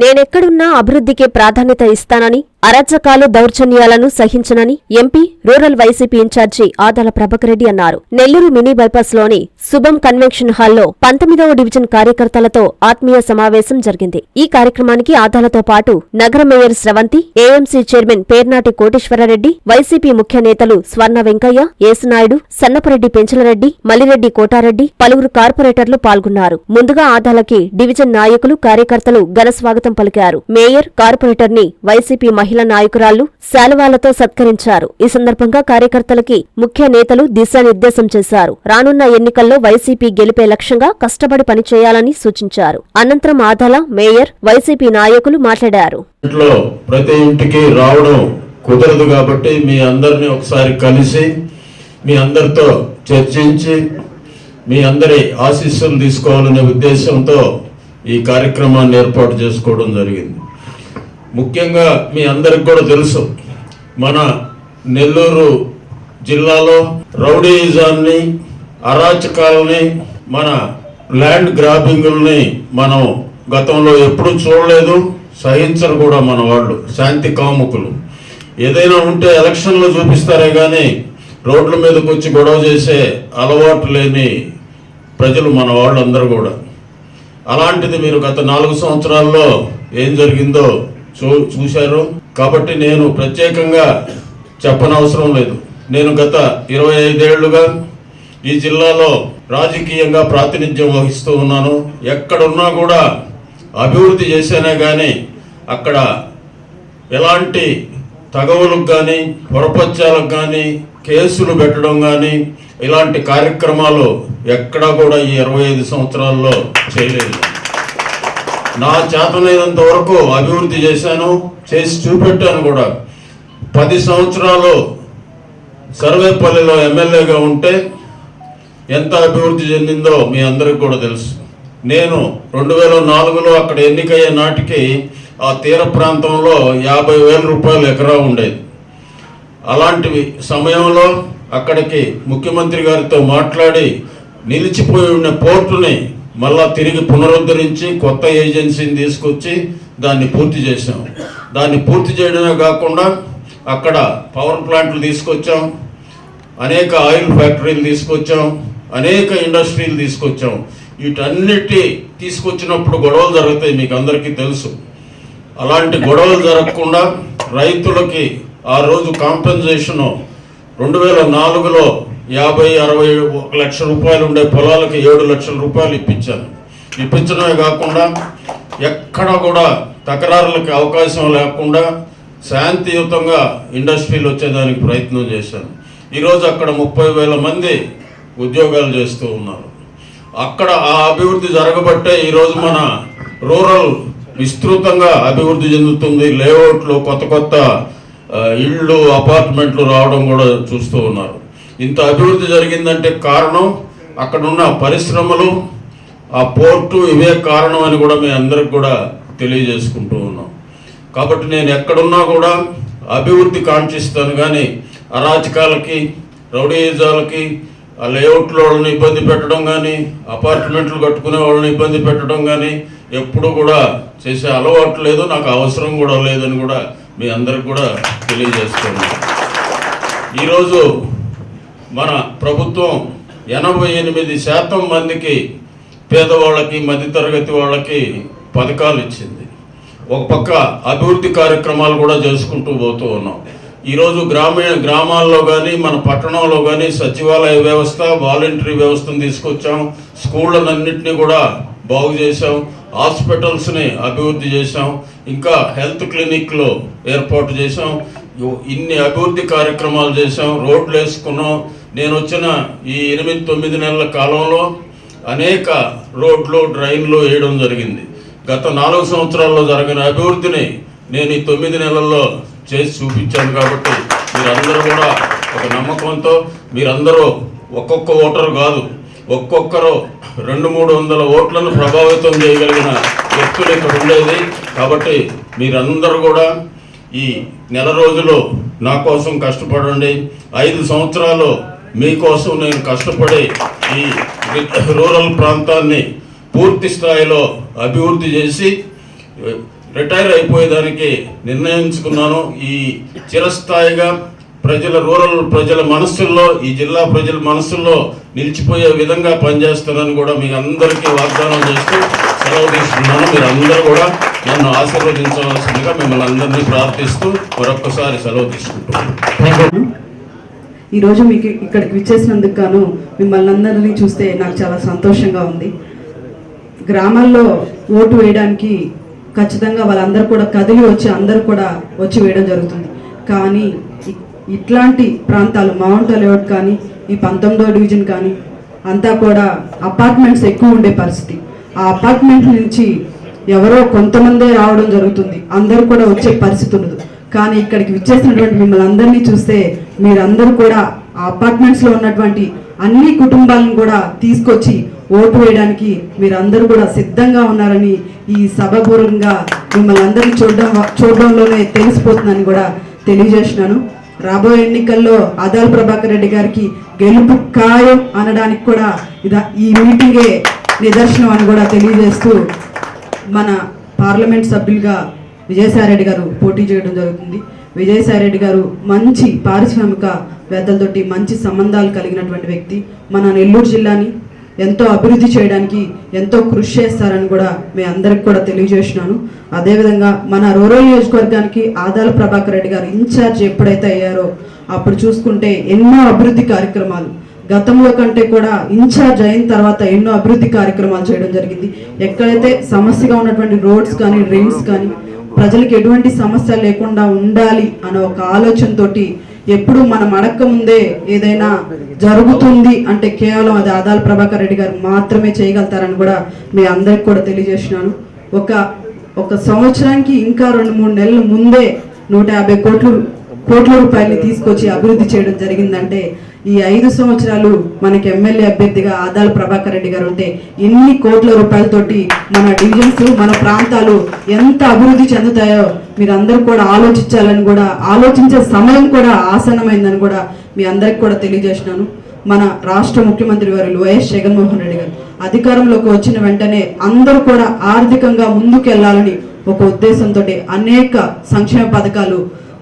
నేనెక్కడున్నా అభివృద్ధికే ప్రాధాన్యత ఇస్తానని అరాచకాలు దౌర్జన్యాలను సహించనని MP rural YCP incharge Adala Prabhakar Reddy అన్నారు. నెల్లూరు మినీ బైపాస్లోని శుభం కన్వెన్షన్ హాల్లో పంతొమ్మిదవ డివిజన్ కార్యకర్తలతో ఆత్మీయ సమావేశం జరిగింది. ఈ కార్యక్రమానికి ఆదాలతో పాటు నగర mayor Sravanthi AMC chairman Pernati Koteswara Reddy YCP ముఖ్య నేతలు స్వర్ణ వెంకయ్య ఏసునాయుడు సన్నపరెడ్డి పెంచలరెడ్డి మల్లిరెడ్డి కోటారెడ్డి పలువురు కార్పొరేటర్లు పాల్గొన్నారు. ముందుగా ఆదాలకి డివిజన్ నాయకులు కార్యకర్తలు ఘనస్వాగతం స్వాగతం పలికారు. మేయర్ కార్పొరేటర్ని వైసీపీ మహిళా నాయకురాళ్ళు శాలువాలతో సత్కరించారు. ఈ సందర్భంగా కార్యకర్తలకి ముఖ్య నేతలు దిశానిర్దేశం చేశారు. రానున్న ఎన్నికల్లో వైసీపీ గెలిపే లక్ష్యంగా కష్టపడి పనిచేయాలని సూచించారు. అనంతరం ఆదాల మేయర్ వైసీపీ నాయకులు మాట్లాడారు. ప్రతి ఇంటికి రావడం కుదరదు కాబట్టి మీ అందరిని ఒకసారి కలిసి మీ అందరితో చర్చించి మీ అందరి ఆశీస్సులు తీసుకోవాలనే ఉద్దేశంతో ఈ కార్యక్రమాన్ని ఏర్పాటు చేసుకోవడం జరిగింది. ముఖ్యంగా మీ అందరికి కూడా తెలుసు మన నెల్లూరు జిల్లాలో రౌడీయిజాన్ని అరాచకాలని మన ల్యాండ్ గ్రాబింగుల్ని మనం గతంలో ఎప్పుడూ చూడలేదు సహించరు కూడా మన వాళ్ళు శాంతి కాముకులు. ఏదైనా ఉంటే ఎలక్షన్లో చూపిస్తారే కానీ రోడ్ల మీదకి వచ్చి గొడవ చేసే అలవాటు లేని ప్రజలు మన వాళ్ళందరూ కూడా. అలాంటిది మీరు గత నాలుగు సంవత్సరాల్లో ఏం జరిగిందో చూ చూశారు. కాబట్టి నేను ప్రత్యేకంగా చెప్పనవసరం లేదు. నేను గత ఇరవై ఐదేళ్ళుగా ఈ జిల్లాలో రాజకీయంగా ప్రాతినిధ్యం వహిస్తూ ఉన్నాను. ఎక్కడున్నా కూడా అభివృద్ధి చేశానే కానీ అక్కడ ఎలాంటి తగవులకు కానీ పొరపత్యాలకు కానీ కేసులు పెట్టడం కానీ ఇలాంటి కార్యక్రమాలు ఎక్కడా కూడా ఈ ఇరవై ఐదు సంవత్సరాల్లో చేయలేదు. నా చేతనైనంత వరకు అభివృద్ధి చేశాను చేసి చూపెట్టాను కూడా. పది సంవత్సరాలు సర్వేపల్లిలో ఎమ్మెల్యేగా ఉంటే ఎంత అభివృద్ధి చెందిందో మీ అందరికి కూడా తెలుసు. నేను రెండు వేల నాలుగులో అక్కడ ఎన్నికయ్యే నాటికి ఆ తీర ప్రాంతంలో యాభై వేల రూపాయలు ఎకరా ఉండేది. అలాంటివి సమయంలో అక్కడికి ముఖ్యమంత్రి గారితో మాట్లాడి నిలిచిపోయి ఉన్న పోర్టుని మళ్ళా తిరిగి పునరుద్ధరించి కొత్త ఏజెన్సీని తీసుకొచ్చి దాన్ని పూర్తి చేసాం దాన్ని పూర్తి చేయడమే కాకుండా అక్కడ పవర్ ప్లాంట్లు తీసుకొచ్చాం. అనేక ఆయిల్ ఫ్యాక్టరీలు తీసుకొచ్చాం. అనేక ఇండస్ట్రీలు తీసుకొచ్చాం. వీటన్నిటి తీసుకొచ్చినప్పుడు గొడవలు జరుగుతాయి మీకు అందరికీ తెలుసు. అలాంటి గొడవలు జరగకుండా రైతులకి ఆ రోజు కాంపెన్సేషను రెండు వేల నాలుగులో యాభై అరవై ఒక లక్ష రూపాయలు ఉండే పొలాలకి ఏడు లక్షల రూపాయలు ఇప్పించాను. ఇప్పించడమే కాకుండా ఎక్కడ కూడా తకరారులకి అవకాశం లేకుండా శాంతియుతంగా ఇండస్ట్రీలు వచ్చేదానికి ప్రయత్నం చేశాను. ఈరోజు అక్కడ ముప్పై వేల మంది ఉద్యోగాలు చేస్తూ ఉన్నారు. అక్కడ ఆ అభివృద్ధి జరగబట్టే ఈరోజు మన రూరల్ విస్తృతంగా అభివృద్ధి చెందుతుంది. లేఅవుట్లు కొత్త కొత్త ఇళ్ళు అపార్ట్మెంట్లు రావడం కూడా చూస్తూ ఉన్నారు. ఇంత అభివృద్ధి జరిగిందంటే కారణం అక్కడున్న పరిశ్రమలు ఆ పోర్టు ఇవే కారణం అని కూడా మీ అందరికి కూడా తెలియజేసుకుంటూ ఉన్నాం. కాబట్టి నేను ఎక్కడున్నా కూడా అభివృద్ధి కాంక్షిస్తాను కానీ అరాచకాలకి రౌడీజాలకి ఆ లేఅవుట్లో వాళ్ళని ఇబ్బంది పెట్టడం కానీ అపార్ట్మెంట్లు కట్టుకునే వాళ్ళని ఇబ్బంది పెట్టడం కానీ ఎప్పుడు కూడా చేసే అలవాటు లేదు నాకు అవసరం కూడా లేదని కూడా మీ అందరికి కూడా తెలియజేస్తున్నాను. ఈరోజు మన ప్రభుత్వం ఎనభై ఎనిమిది శాతం మందికి పేదవాళ్ళకి మధ్యతరగతి వాళ్ళకి పథకాలు ఇచ్చింది. ఒక పక్క అభివృద్ధి కార్యక్రమాలు కూడా చేసుకుంటూ పోతూ ఉన్నాం. ఈరోజు గ్రామీణ గ్రామాల్లో కానీ మన పట్టణంలో కానీ సచివాలయ వ్యవస్థ వాలంటరీ వ్యవస్థను తీసుకొచ్చాం. స్కూళ్ళనన్నింటినీ కూడా బాగు చేసాం హాస్పిటల్స్ని అభివృద్ధి చేశాం. ఇంకా హెల్త్ క్లినిక్లు ఏర్పాటు చేశాం. ఇన్ని అభివృద్ధి కార్యక్రమాలు చేశాం. రోడ్లు వేసుకున్నాం. నేను వచ్చిన ఈ ఎనిమిది తొమ్మిది నెలల కాలంలో అనేక రోడ్లు డ్రైన్లు వేయడం జరిగింది. గత నాలుగు సంవత్సరాల్లో జరిగిన అభివృద్ధిని నేను ఈ తొమ్మిది నెలల్లో చేసి చూపించాను కాబట్టి మీరందరూ కూడా ఒక నమ్మకంతో మీరందరూ ఒక్కొక్క ఓటరు కాదు. ఒక్కొక్కరు రెండు మూడు వందల ఓట్లను ప్రభావితం చేయగలిగిన వ్యక్తులు ఇక్కడ ఉండేది. కాబట్టి మీరందరూ కూడా ఈ నెల రోజులు నా కోసం కష్టపడండి. ఐదు సంవత్సరాలు మీకోసం నేను కష్టపడి ఈ రూరల్ ప్రాంతాన్ని పూర్తి స్థాయిలో అభివృద్ధి చేసి రిటైర్ అయిపోయేదానికి నిర్ణయించుకున్నాను. ఈ చిరస్థాయిగా ప్రజల రూరల్ ప్రజల మనస్సుల్లో ఈ జిల్లా ప్రజల మనస్సుల్లో నిలిచిపోయే విధంగా పనిచేస్తున్నాను కూడా మీ అందరికీ వాగ్దానం చేస్తూ సెలవు తీసుకున్నాను మీరు అందరూ కూడా నన్ను ఆశీర్వదించవలసిందిగా మిమ్మల్ని అందరినీ ప్రార్థిస్తూ మరొక్కసారి సెలవు తీసుకుంటున్నాను. ఈరోజు మీకు ఇక్కడికి విచ్చేసినందుకు గాను మిమ్మల్ని అందరినీ చూస్తే నాకు చాలా సంతోషంగా ఉంది. గ్రామాల్లో ఓటు వేయడానికి ఖచ్చితంగా వాళ్ళందరూ కూడా కదిలి వచ్చి అందరూ కూడా వచ్చి వేయడం జరుగుతుంది. కానీ ఇట్లాంటి ప్రాంతాలు మౌంట్ లేఅవుట్ కానీ ఈ పంతొమ్మిదో డివిజన్ కానీ అంతా కూడా అపార్ట్మెంట్స్ ఎక్కువ ఉండే పరిస్థితి. ఆ అపార్ట్మెంట్ నుంచి ఎవరో కొంతమందే రావడం జరుగుతుంది. అందరూ కూడా వచ్చే పరిస్థితి ఉండదు. కానీ ఇక్కడికి విచ్చేసినటువంటి మిమ్మల్ని అందరినీ చూస్తే మీరందరూ కూడా ఆ అపార్ట్మెంట్స్లో ఉన్నటువంటి అన్ని కుటుంబాలను కూడా తీసుకొచ్చి ఓటు వేయడానికి మీరందరూ కూడా సిద్ధంగా ఉన్నారని ఈ సభపూర్వకంగా మిమ్మల్ని అందరినీ చూడడం చూడడంలోనే తెలిసిపోతుందని కూడా తెలియజేసినాను రాబోయే ఎన్నికల్లో అదాల్ ప్రభాకర్ రెడ్డి గారికి గెలుపు ఖాయం అనడానికి కూడా ఇదా ఈ మీటింగే నిదర్శనం అని కూడా తెలియజేస్తూ మన పార్లమెంట్ సభ్యులుగా విజయసాయిరెడ్డి గారు పోటీ చేయడం జరుగుతుంది. విజయసాయిరెడ్డి గారు మంచి పారిశ్రామిక పారిశ్రామికవేత్తలతోటి మంచి సంబంధాలు కలిగినటువంటి వ్యక్తి. మన నెల్లూరు జిల్లాని ఎంతో అభివృద్ధి చేయడానికి ఎంతో కృషి చేస్తారని కూడా మీ అందరికి కూడా తెలియజేసినాను అదేవిధంగా మన రూరల్ నియోజకవర్గానికి ఆదాల ప్రభాకర్ రెడ్డి గారు ఇన్ఛార్జ్ ఎప్పుడైతే అయ్యారో అప్పుడు చూసుకుంటే ఎన్నో అభివృద్ధి కార్యక్రమాలు. గతంలో కంటే కూడా ఇన్ఛార్జ్ అయిన తర్వాత ఎన్నో అభివృద్ధి కార్యక్రమాలు చేయడం జరిగింది. ఎక్కడైతే సమస్యగా ఉన్నటువంటి రోడ్స్ కానీ డ్రైన్స్ కానీ ప్రజలకు ఎటువంటి సమస్య లేకుండా ఉండాలి అనే ఒక ఆలోచనతోటి ఎప్పుడు మనం అడక్క ముందే ఏదైనా జరుగుతుంది అంటే కేవలం అది ఆదాల ప్రభాకర్ రెడ్డి గారు మాత్రమే చేయగలుగుతారని కూడా మీ అందరికి కూడా తెలియజేసినాను ఒక ఒక సంవత్సరానికి ఇంకా రెండు మూడు నెలల ముందే నూట యాభై కోట్లు కోట్ల రూపాయలని తీసుకొచ్చి అభివృద్ధి చేయడం జరిగిందంటే ఈ ఐదు సంవత్సరాలు మనకి ఎమ్మెల్యే అభ్యర్థిగా ఆదాల ప్రభాకర్ రెడ్డి గారు ఉంటే ఎన్ని కోట్ల రూపాయలతోటి మన డివిజన్స్ మన ప్రాంతాలు ఎంత అభివృద్ధి చెందుతాయో మీరందరూ కూడా ఆలోచించాలని కూడా ఆలోచించే సమయం కూడా ఆసన్నమైందని కూడా మీ అందరికి కూడా తెలియజేసినాను మన రాష్ట్ర ముఖ్యమంత్రి వారు వైఎస్ జగన్మోహన్ రెడ్డి గారు అధికారంలోకి వచ్చిన వెంటనే అందరూ కూడా ఆర్థికంగా ముందుకెళ్ళాలని ఒక ఉద్దేశంతో అనేక సంక్షేమ పథకాలు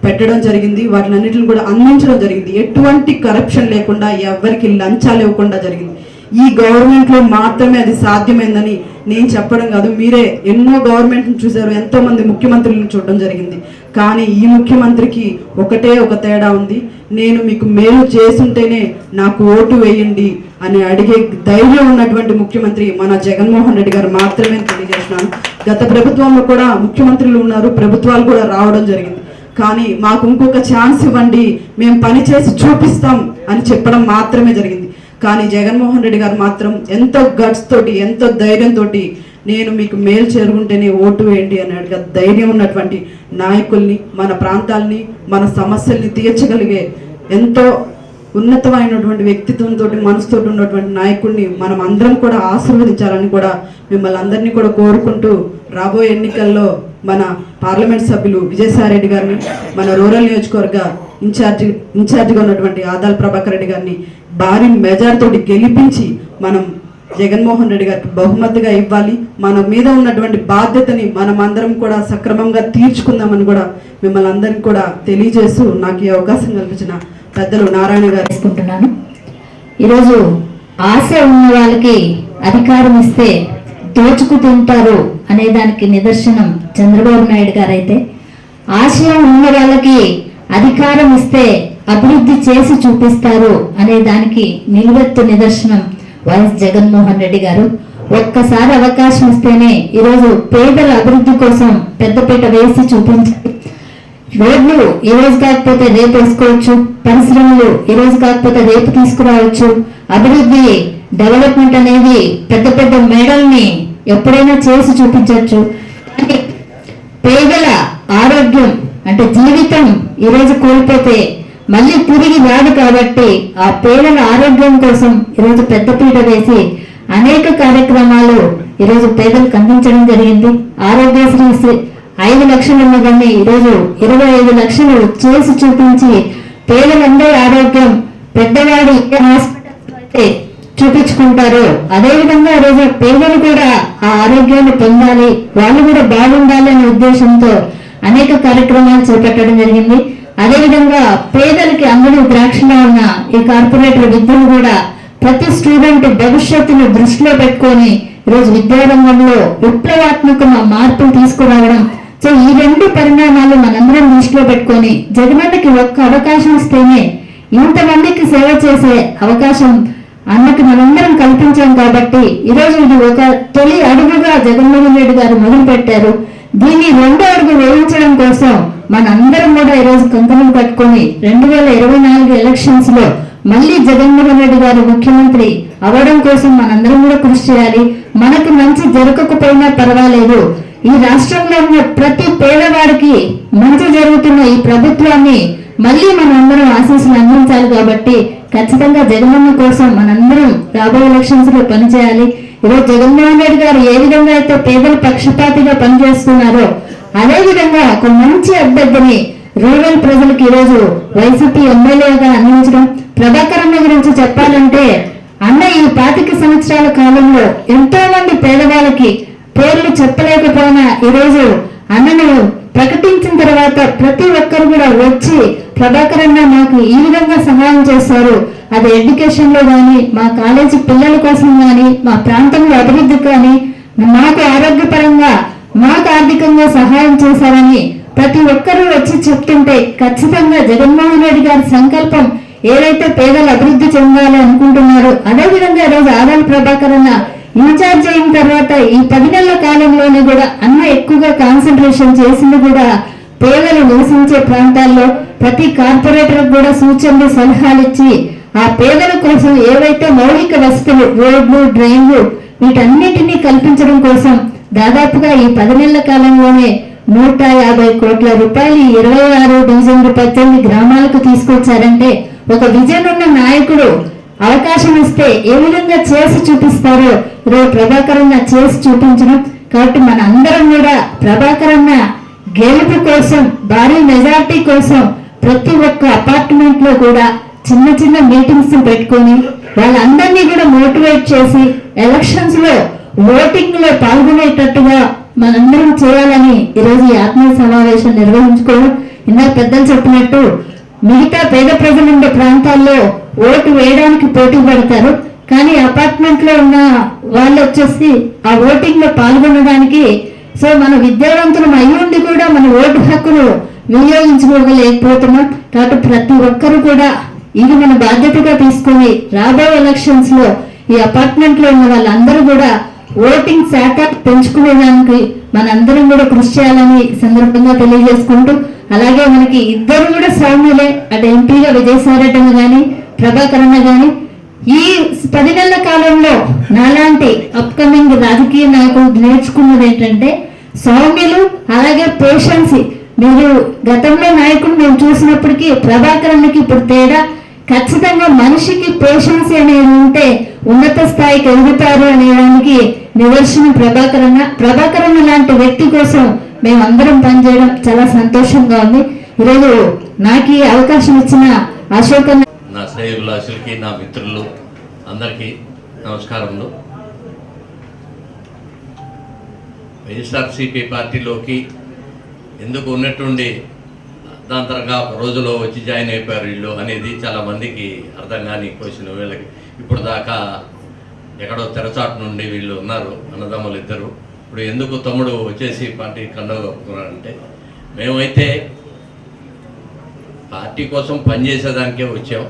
పెట్టడం జరిగింది. వాటిలన్నిటిని కూడా అందించడం జరిగింది. ఎటువంటి కరప్షన్ లేకుండా ఎవరికి లంచాలు ఇవ్వకుండా జరిగింది. ఈ గవర్నమెంట్లో మాత్రమే అది సాధ్యమైందని నేను చెప్పడం కాదు. మీరే ఎన్నో గవర్నమెంట్ని చూశారు. ఎంతోమంది ముఖ్యమంత్రులను చూడడం జరిగింది. కానీ ఈ ముఖ్యమంత్రికి ఒకటే ఒక తేడా ఉంది. నేను మీకు మేలు చేసుంటేనే నాకు ఓటు వేయండి అని అడిగే ధైర్యం ఉన్నటువంటి ముఖ్యమంత్రి మన జగన్మోహన్ రెడ్డి గారు మాత్రమే తెలియజేస్తున్నాను. గత ప్రభుత్వంలో కూడా ముఖ్యమంత్రులు ఉన్నారు. ప్రభుత్వాలు కూడా రావడం జరిగింది. కానీ మాకు ఇంకొక ఛాన్స్ ఇవ్వండి మేము పని చేసి చూపిస్తాం అని చెప్పడం మాత్రమే జరిగింది. కానీ జగన్మోహన్ రెడ్డి గారు మాత్రం ఎంతో గట్స్ తోటి ఎంతో ధైర్యంతో నేను మీకు మేలు చేరుకుంటేనే ఓటు వేయండి అన్నట్టుగా ధైర్యం ఉన్నటువంటి నాయకుల్ని మన ప్రాంతాల్ని మన సమస్యల్ని తీర్చగలిగే ఎంతో ఉన్నతమైనటువంటి వ్యక్తిత్వంతో మనసుతో ఉన్నటువంటి నాయకుడిని మనం అందరం కూడా ఆశీర్వదించాలని కూడా మిమ్మల్ని అందరినీ కూడా కోరుకుంటూ రాబోయే ఎన్నికల్లో మన పార్లమెంట్ సభ్యులు విజయసాయిరెడ్డి గారిని మన రూరల్ నియోజకవర్గ ఇన్ఛార్జి ఇన్ఛార్జిగా ఉన్నటువంటి ఆదాల ప్రభాకర్ రెడ్డి గారిని భారీ మెజార్టీతోటి గెలిపించి మనం జగన్మోహన్ రెడ్డి గారికి బహుమతిగా ఇవ్వాలి. మన మీద ఉన్నటువంటి బాధ్యతని మనం అందరం కూడా సక్రమంగా తీర్చుకుందామని కూడా మిమ్మల్ని అందరికీ కూడా తెలియజేస్తూ నాకు ఈ అవకాశం కల్పించిన పెద్దలు నారాయణ గారు చేసుకుంటున్నాను ఈరోజు ఆశ ఉన్న వాళ్ళకి అధికారం ఇస్తే దోచుకు తింటారు అనే దానికి నిదర్శనం చంద్రబాబు నాయుడు గారైతే. ఆశయం ఉన్న వాళ్ళకి అధికారం ఇస్తే అభివృద్ధి చేసి చూపిస్తారు అనే దానికి నిలువెత్తు నిదర్శనం వైఎస్ జగన్మోహన్ రెడ్డి గారు. ఒక్కసారి అవకాశం ఇస్తేనే ఈరోజు పేదల అభివృద్ధి కోసం పెద్దపీట వేసి చూపించారు. రోడ్లు ఈ రోజు కాకపోతే రేపు వేసుకోవచ్చు పరిశ్రమలు ఈ రోజు కాకపోతే రేపు తీసుకురావచ్చు. అభివృద్ధి డెవలప్మెంట్ అనేది పెద్ద పెద్ద మేడల్ని ఎప్పుడైనా చేసి చూపించవచ్చు. కానీ పేదల ఆరోగ్యం అంటే జీవితం ఈ రోజు కోల్పోతే మళ్ళీ తిరిగి రాదు కాబట్టి ఆ పేదల ఆరోగ్యం కోసం ఈరోజు పెద్దపీట వేసి అనేక కార్యక్రమాలు ఈరోజు పేదలకు అందించడం జరిగింది. ఆరోగ్యశ్రీ ఐదు లక్షలు ఉన్నదాన్ని ఈరోజు ఇరవై ఐదు లక్షలు చేసి చూపించి పేదలందరి ఆరోగ్యం పెద్దవాడి ఏ హాస్పిటల్స్ అయితే చూపించుకుంటారో. అదేవిధంగా ఈరోజు పేదలు కూడా ఆ ఆరోగ్యాన్ని పొందాలి వాళ్ళు కూడా బాగుండాలి అనే ఉద్దేశంతో అనేక కార్యక్రమాలు చేపట్టడం జరిగింది. అదే విధంగా పేదలకి అందరూ ద్రాక్షలో ఉన్న ఈ కార్పొరేటర్ విద్యను కూడా ప్రతి స్టూడెంట్ భవిష్యత్తును దృష్టిలో పెట్టుకొని ఈరోజు విద్యారంగంలో విప్లవాత్మక మార్పులు తీసుకురావడం. సో ఈ రెండు పరిణామాలు మనందరం దృష్టిలో పెట్టుకొని జగనన్నకి ఒక్క అవకాశం ఇస్తేనే ఇంతమందికి సేవ చేసే అవకాశం అన్నకి మనందరం కల్పించాం కాబట్టి ఈరోజు ఇది ఒక తొలి అడుగుగా జగన్మోహన్ రెడ్డి గారు మొదలు పెట్టారు. దీన్ని రెండో అడుగు వేయించడం కోసం మనందరం కూడా ఈరోజు కంకణం కట్టుకొని రెండు వేల ఇరవై నాలుగు ఎలక్షన్స్లో మళ్ళీ జగన్మోహన్ రెడ్డి గారు ముఖ్యమంత్రి అవడం కోసం మనందరం కూడా కృషి చేయాలి. మనకు మంచి జరగకపోయినా పర్వాలేదు. ఈ రాష్ట్రంలో ఉన్న ప్రతి పేదవాడికి మంచి జరుగుతున్న ఈ ప్రభుత్వాన్ని మళ్ళీ మనందరం ఆశీస్సులు అందించాలి కాబట్టి ఖచ్చితంగా జగనన్న కోసం మనందరం రాబోయే ఎలక్షన్స్లో పనిచేయాలి. ఈరోజు జగన్మోహన్ రెడ్డి గారు ఏ విధంగా అయితే పేదల పక్షపాతిగా పనిచేస్తున్నారో అదే విధంగా ఒక మంచి అభ్యర్థిని రూరల్ ప్రజలకు ఈరోజు వైసీపీ ఎమ్మెల్యేగా అందించడం ప్రభాకర్ అన్న గురించి చెప్పాలంటే అన్న ఈ పాతిక సంవత్సరాల కాలంలో ఎంతో మంది పేదవాళ్ళకి పేర్లు చెప్పలేకపోయినా ఈరోజు అన్నను ప్రకటించిన తర్వాత ప్రతి ఒక్కరు కూడా వచ్చి ప్రభాకర్ అన్న మాకు ఈ విధంగా సహాయం చేస్తారు అది ఎడ్యుకేషన్లో మా కాలేజీ పిల్లల కోసం కానీ మా ప్రాంతంలో అభివృద్ధి కానీ మాకు ఆరోగ్యపరంగా మాకు ఆర్థికంగా సహాయం చేశారని ప్రతి ఒక్కరూ వచ్చి చెప్తుంటే ఖచ్చితంగా జగన్మోహన్ రెడ్డి గారి సంకల్పం ఏదైతే పేదలు అభివృద్ధి చెందాలి అనుకుంటున్నారో అదే విధంగా ఈరోజు ఆదాయ ప్రభాకర్ అన్న ఇన్ఛార్జ్ అయిన తర్వాత ఈ పది నెలల కాలంలోనే కూడా అన్న ఎక్కువగా కాన్సన్ట్రేషన్ చేసింది కూడా పేదలు నివసించే ప్రాంతాల్లో ప్రతి కార్పొరేటర్ కూడా సూచనలు సలహాలు ఇచ్చి ఆ పేదల కోసం ఏవైతే మౌలిక వసతులు రోడ్లు డ్రైన్లు వీటన్నిటినీ కల్పించడం కోసం దాదాపుగా ఈ పది నెలల కాలంలోనే నూట యాభై కోట్ల రూపాయలు ఇరవై ఆరు డివిజన్లు పద్దెనిమిది గ్రామాలకు తీసుకొచ్చారంటే ఒక విజన్ ఉన్న నాయకుడు అవకాశం ఇస్తే ఏ విధంగా చేసి చూపిస్తారో ఈరోజు ప్రభాకర్ చేసి చూపించడం కాబట్టి మన అందరం కూడా ప్రభాకరణ గెలుపు కోసం భారీ మెజార్టీ కోసం ప్రతి ఒక్క అపార్ట్మెంట్లో కూడా చిన్న చిన్న మీటింగ్స్ పెట్టుకొని వాళ్ళందరినీ కూడా మోటివేట్ చేసి ఎలక్షన్స్లో ఓటింగ్లో పాల్గొనేటట్టుగా మనందరం చేయాలని ఈరోజు ఈ ఆత్మీయ సమావేశం నిర్వహించుకోవడం ఇందాక పెద్దలు చెప్పినట్టు మిగతా పేద ప్రజలు ఉండే ప్రాంతాల్లో ఓటు వేయడానికి పోటీ పడతారు. కానీ అపార్ట్మెంట్లో ఉన్న వాళ్ళు వచ్చేసి ఆ ఓటింగ్లో పాల్గొనడానికి సో మన విద్యావంతులం అయి ఉండి కూడా మన ఓటు హక్కును వినియోగించుకోగలేకపోతున్నాం. కాబట్టి ప్రతి ఒక్కరు కూడా ఇది మన బాధ్యతగా తీసుకొని రాబోయే ఎలక్షన్స్లో ఈ అపార్ట్మెంట్లో ఉన్న వాళ్ళందరూ కూడా ఓటింగ్ శాఖ పెంచుకునేదానికి మనందరం కూడా కృషి చేయాలని సందర్భంగా తెలియజేసుకుంటూ అలాగే మనకి ఇద్దరు కూడా సౌమ్యులే అటు ఎంపీగా విజయసాయి రెడ్డి కానీ ప్రభాకర్ అన్న గాని ఈ పది నెలల కాలంలో నాలాంటి అప్కమింగ్ రాజకీయ నాయకులు నేర్చుకున్నది ఏంటంటే సౌమ్యులు అలాగే పేషెన్సీ మీరు గతంలో నాయకుడు మేము చూసినప్పటికీ ప్రభాకర్ అన్నకి ఇప్పుడు తేడా ఖచ్చితంగా మనిషికి పేషెన్స్ అనేది ఉంటే ఉన్నత స్థాయికి ఎదుగుతారు అనేదానికి నిదర్శనం ప్రభాకరణ ప్రభాకరణ లాంటి వ్యక్తి కోసం మేము అందరం పనిచేయడం చాలా సంతోషంగా ఉంది. ఈరోజు నాకు ఈ అవకాశం ఇచ్చిన అశోక్ అన్న శ్రేయభిలాషులకి నా మిత్రులు అందరికీ నమస్కారములు. వైఎస్ఆర్సీపీ పార్టీలోకి ఎందుకు ఉన్నట్టుండి దాని తర్వాత రోజులో వచ్చి జాయిన్ అయిపోయారు వీళ్ళు అనేది చాలామందికి అర్థం కాని క్వశ్చన్ వీళ్ళకి. ఇప్పుడు దాకా ఎక్కడో తెరచాటు నుండి వీళ్ళు ఉన్నారు అన్నదమ్ములు ఇద్దరు. ఇప్పుడు ఎందుకు తమ్ముడు వచ్చేసి పార్టీ కండవ కప్పుకున్నాడంటే మేమైతే పార్టీ కోసం పనిచేసేదానికే వచ్చాం.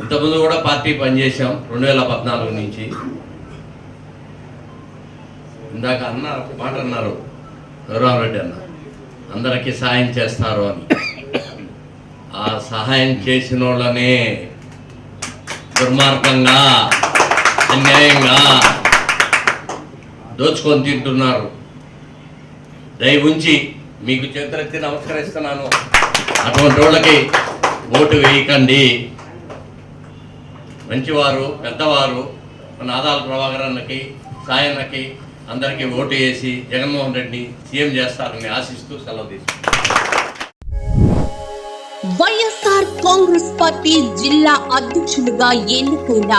ఇంతకుముందు కూడా పార్టీ పనిచేసాం రెండు వేల పద్నాలుగు నుంచి. ఇందాక అన్నారు ఒక మాట అన్నారు గౌరవరెడ్డి అన్న అందరికీ సహాయం చేస్తారు అని. ఆ సహాయం చేసిన వాళ్ళనే దుర్మార్గంగా అన్యాయంగా దోచుకొని తింటున్నారు. దయ ఉంచి మీకు చేతులెత్తి నమస్కరిస్తున్నాను. అటువంటి వాళ్ళకి ఓటు వేయకండి. మంచివారు పెద్దవారు మన ఆదాల ప్రభాకర్ అన్నకి సాయన్నకి అందరికీ ఓటు వేసి జగన్మోహన్ రెడ్డిని సీఎం చేస్తారని ఆశిస్తూ సెలవు తీసుకుంటాను వైఎస్ఆర్ కాంగ్రెస్ పార్టీ జిల్లా అధ్యక్షులుగా ఎన్నికైన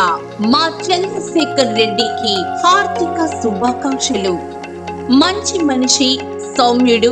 మా చంద్రశేఖర్ రెడ్డికి హార్దిక శుభాకాంక్షలు. మంచి మనిషి సౌమ్యుడు